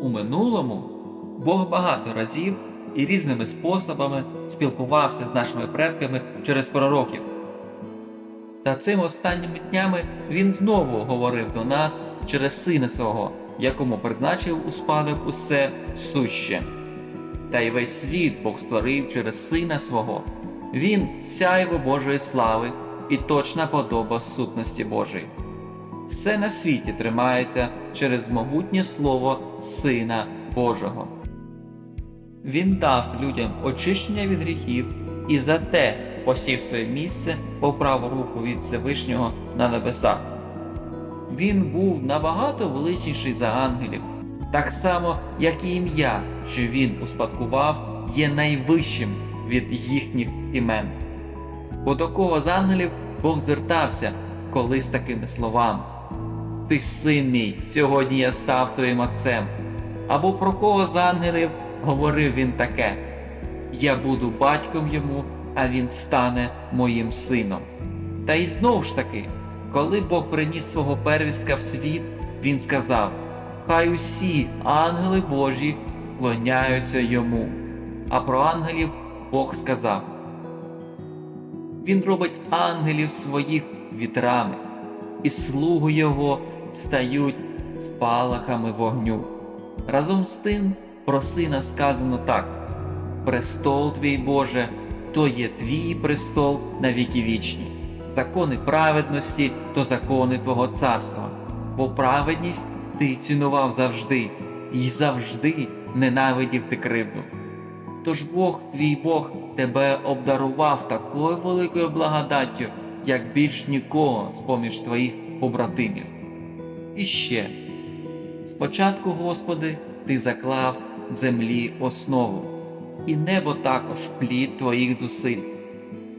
У минулому Бог багато разів і різними способами спілкувався з нашими предками через пророків. Та цими останніми днями він знову говорив до нас через сина свого, якому призначив у спадок усе суще. Та й весь світ Бог створив через сина свого. Він сяйво Божої слави і точна подоба сутності Божої. Все на світі тримається через могутнє слово Сина Божого. Він дав людям очищення від гріхів і за те посів своє місце по праву руку від Всевишнього на небесах. Він був набагато величніший за ангелів, так само, як і ім'я, що він успадкував, є найвищим від їхніх імен. Бо до кого з ангелів Бог звертався колись такими словами: Ти син мій, сьогодні я став твоїм отцем. Або про кого з ангелів говорив він таке: Я буду батьком йому, а він стане моїм сином. Та й знову ж таки, коли Бог приніс свого первістка в світ, він сказав: Хай усі ангели Божі клоняються йому. А про ангелів Бог сказав: Він робить ангелів своїх вітрами, і слуги його стають спалахами вогню. Разом з тим про сина сказано так: Престол твій Боже, то є твій престол на віки вічні, закони праведності то закони Твого царства, бо праведність ти цінував завжди, і завжди ненавидів ти кривду. Тож Бог, твій Бог, тебе обдарував такою великою благодаттю, як більш нікого з поміж твоїх побратимів. І ще спочатку, Господи, Ти заклав в землі основу, і небо також плід твоїх зусиль.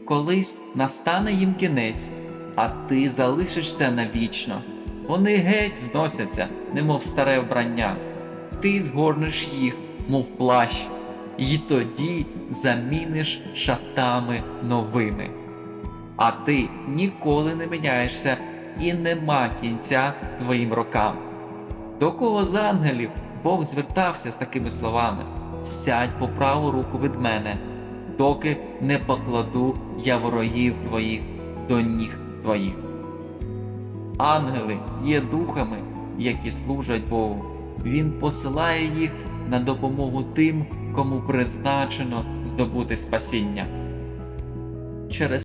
Колись настане їм кінець, а ти залишишся навічно. Вони геть зносяться, немов старе вбрання. Ти згорнеш їх, мов плащ, і тоді заміниш шатами новими. А ти ніколи не міняєшся і нема кінця твоїм рокам. До кого з ангелів Бог звертався з такими словами: Сядь по праву руку від мене, доки не покладу я ворогів твоїх до ніг твоїх. Ангели є духами, які служать Богу. Він посилає їх на допомогу тим, кому призначено здобути спасіння. Через